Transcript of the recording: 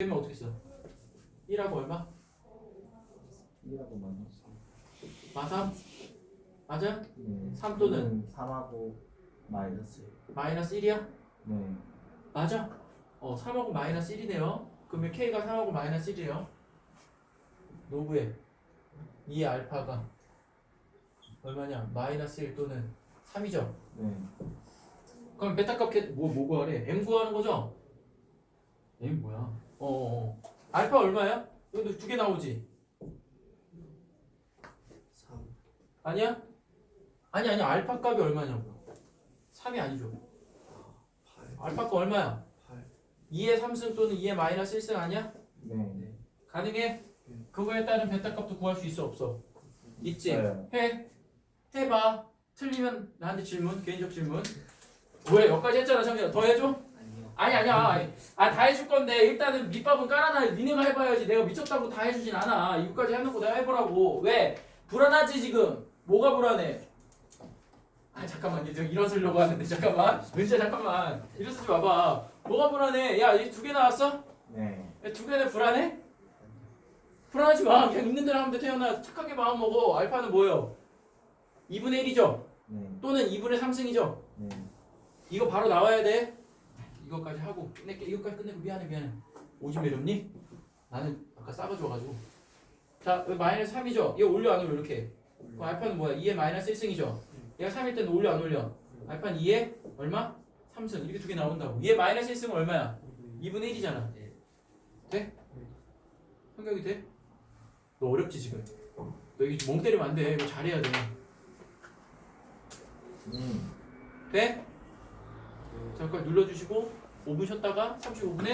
되면 어떻게 써? 1하고 얼마? 1하고 마이너스 마3? 맞아? 네. 삼 또는? 3하고 마이너스 마이너스 1이야? 네. 맞아? 어 3하고 마이너스 1이네요 그러면 K가 3하고 마이너스 1이에요 노브에 2의 알파가 얼마냐? 마이너스 1 또는 3이죠? 네. 그럼 베타값 개- 뭐, 뭐 구하래? M 구하는 거죠? M 뭐야? 어, 어, 어. 알파 얼마야? 여기 두개 나오지? 3 아니야? 아니 아니 알파 값이 얼마냐고 3이 아니죠 8 알파 값 얼마야? 8 2의 3승 또는 2의 마이너스 1승 아니야? 네. 가능해? 그거에 따른 베타 값도 구할 수 있어 없어? 있지? 네. 해 해봐 틀리면 나한테 질문 개인적 질문 왜 여기까지 했잖아 정리야 더 해줘? 아니 아니야. 아다 해줄 건데 일단은 밑밥은 깔아놔. 니네가 해봐야지. 내가 미쳤다고 다 해주진 않아. 이거까지 해놓고 내가 해보라고. 왜? 불안하지 지금? 뭐가 불안해? 아 잠깐만. 얘 지금 일어서려고 하는데. 잠깐만. 은지야 잠깐만. 일어서지 마봐. 뭐가 불안해? 야 이 두 개 나왔어? 네. 야, 두 개는 불안해? 불안하지 마. 그냥 있는 대로 하면 돼 태어나 착하게 마음 먹어. 알파는 뭐예요? 2분의 1이죠? 네. 또는 2분의 3승이죠? 네. 이거 바로 나와야 돼. 이거까지 하고 끝낼게. 이거까지 끝내고 미안해 미안해. 오지 매렵니? 나는 아까 싸가지고가지고. 자, 여기 마이너스 3이죠. 이거 올려 안 올려 이렇게. 그럼 알파는 뭐야? 2의 마이너스 1승이죠. 얘가 3일 때는 올려 안 올려? 알파는 2의 얼마? 3승. 이렇게 두 개 나온다고. 2의 마이너스 1승은 얼마야? 2분의 1이잖아. 네. 돼? 성격이 돼? 너 어렵지 지금. 너 이게 멍 때리면 안 돼. 이거 잘해야 돼. 음. 돼? 잠깐 눌러주시고 5분 쉬었다가 35분에